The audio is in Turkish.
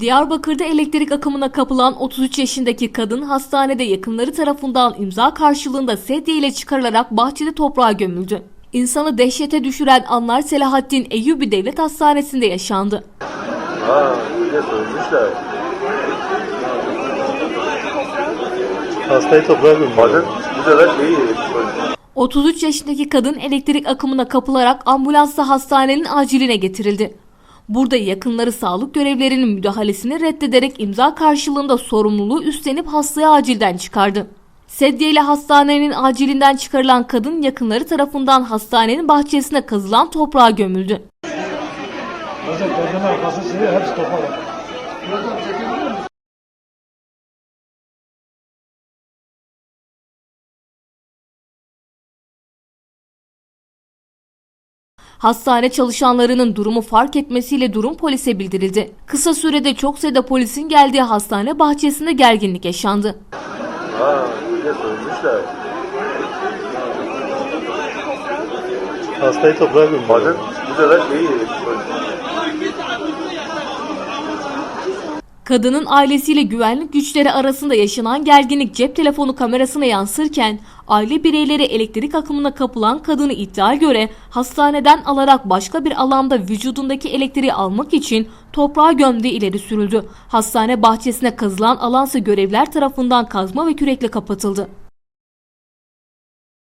Diyarbakır'da elektrik akımına kapılan 33 yaşındaki kadın hastanede yakınları tarafından imza karşılığında sedye ile çıkarılarak bahçede toprağa gömüldü. İnsanı dehşete düşüren anlar Selahattin Eyyubi Devlet Hastanesi'nde yaşandı. Sormuşlar. Hastayı toprağa. Kadın bu sefer şeyi 33 yaşındaki kadın elektrik akımına kapılarak ambulansla hastanenin aciline getirildi. Burada yakınları sağlık görevlerinin müdahalesini reddederek imza karşılığında sorumluluğu üstlenip hastayı acilden çıkardı. Sedye ile hastanenin acilinden çıkarılan kadın yakınları tarafından hastanenin bahçesine kazılan toprağa gömüldü. Hepsi toprak. Hastane çalışanlarının durumu fark etmesiyle durum polise bildirildi. Kısa sürede çok sayıda polisin geldiği hastane bahçesinde gerginlik yaşandı. sormuşlar. Hastayı toprağa gömüyor. Kadın bu sefer şeyi Kadının ailesiyle güvenlik güçleri arasında yaşanan gerginlik cep telefonu kamerasına yansırken aile bireyleri elektrik akımına kapılan kadını iddia göre hastaneden alarak başka bir alanda vücudundaki elektriği almak için toprağa gömdüğü ileri sürüldü. Hastane bahçesine kazılan alansa görevler tarafından kazma ve kürekle kapatıldı.